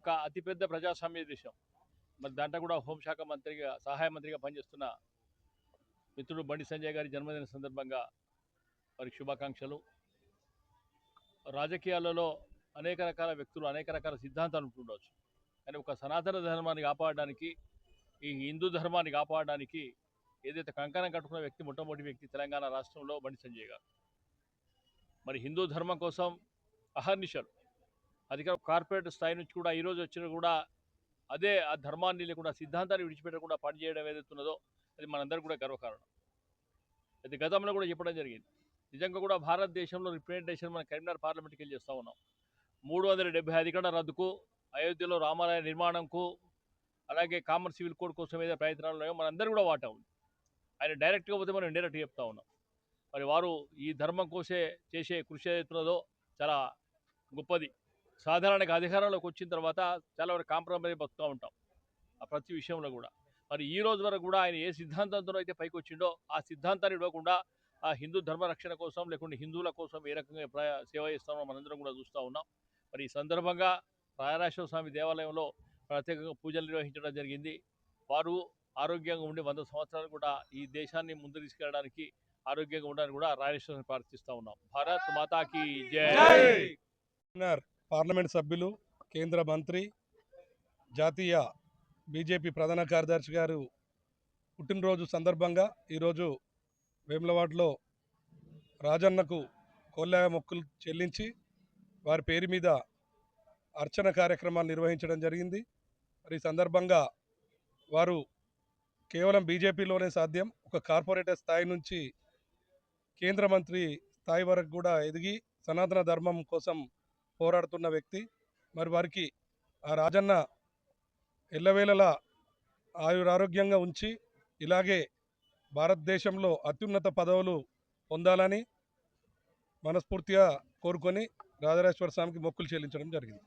ఒక అతిపెద్ద ప్రజాస్వామ్య దేశం. మరి దాంట్లో కూడా హోంశాఖ మంత్రిగా సహాయ మంత్రిగా పనిచేస్తున్న మిత్రుడు బండి సంజయ్ గారి జన్మదిన సందర్భంగా వారికి శుభాకాంక్షలు. రాజకీయాలలో అనేక రకాల వ్యక్తులు అనేక రకాల సిద్ధాంతాలు ఉంటుండవచ్చు కానీ ఒక సనాతన ధర్మాన్ని కాపాడడానికి ఈ హిందూ ధర్మాన్ని కాపాడడానికి ఏదైతే కంకణం కట్టుకున్న వ్యక్తి మొట్టమొదటి వ్యక్తి తెలంగాణ రాష్ట్రంలో బండి సంజయ్ గారు. మరి హిందూ ధర్మం కోసం అహర్నిశలు అధికార కార్పొరేట్ స్థాయి నుంచి కూడా ఈరోజు వచ్చిన కూడా అదే ఆ ధర్మాన్ని లేకుండా సిద్ధాంతాన్ని విడిచిపెట్టకుండా పనిచేయడం ఏదైతున్నదో అది మనందరికీ కూడా గర్వకారణం. అది గతంలో కూడా చెప్పడం జరిగింది. నిజంగా కూడా భారతదేశంలో రిప్రజెంటేషన్ మన కరీంనగర్ పార్లమెంట్కి వెళ్ళి చేస్తూ ఉన్నాం. మూడు వందల డెబ్బై గంటల రద్దుకు అయోధ్యలో రామాలయ నిర్మాణంకు అలాగే కామన్ సివిల్ కోడ్ కోసం ఏదైనా ప్రయత్నాలు ఉన్నాయో మనందరూ కూడా వాటా ఉంది. ఆయన డైరెక్ట్గా పోతే మనం ఇండైరెక్ట్గా చెప్తా ఉన్నాం. మరి వారు ఈ ధర్మం కోసే చేసే కృషి ఏదైతున్నదో చాలా గొప్పది. సాధారణంగా అధికారంలోకి వచ్చిన తర్వాత చాలా వరకు కాంప్రమైజ్ బతుకుతూ ఉంటాం ఆ ప్రతి విషయంలో కూడా. మరి ఈ రోజు వరకు కూడా ఆయన ఏ సిద్ధాంతంతో అయితే పైకి వచ్చిండో ఆ సిద్ధాంతాన్ని ఇవ్వకుండా ఆ హిందూ ధర్మ రక్షణ కోసం లేకుంటే హిందువుల కోసం ఏ రకంగా సేవ చేస్తామో మనందరం కూడా చూస్తూ ఉన్నాం. మరి ఈ సందర్భంగా రాయరాశ్వర స్వామి దేవాలయంలో ప్రత్యేకంగా పూజలు నిర్వహించడం జరిగింది. వారు ఆరోగ్యంగా ఉండి వంద సంవత్సరాలు కూడా ఈ దేశాన్ని ముందు తీసుకెళ్ళడానికి ఆరోగ్యంగా ఉండడానికి కూడా రాయరాశ్వరం ప్రార్థిస్తూ ఉన్నాం. భారత్ మాతాకి జై! పార్లమెంట్ సభ్యులు కేంద్ర మంత్రి జాతీయ బీజేపీ ప్రధాన కార్యదర్శి గారు పుట్టినరోజు సందర్భంగా ఈరోజు వేములవాడలో రాజన్నకు కోల్లా మొక్కులు చెల్లించి వారి పేరు మీద అర్చన కార్యక్రమాన్ని నిర్వహించడం జరిగింది. మరి ఈ సందర్భంగా వారు కేవలం బీజేపీలోనే సాధ్యం. ఒక కార్పొరేటర్ స్థాయి నుంచి కేంద్ర మంత్రి స్థాయి వరకు కూడా ఎదిగి సనాతన ధర్మం కోసం పోరాడుతున్న వ్యక్తి. మరి వారికి ఆ రాజన్న ఎల్లవేళలా ఆయురారోగ్యంగా ఉంచి ఇలాగే భారతదేశంలో అత్యున్నత పదవులు పొందాలని మనస్ఫూర్తిగా కోరుకొని రాజరాజేశ్వర స్వామికి మొక్కులు చెల్లించడం జరిగింది.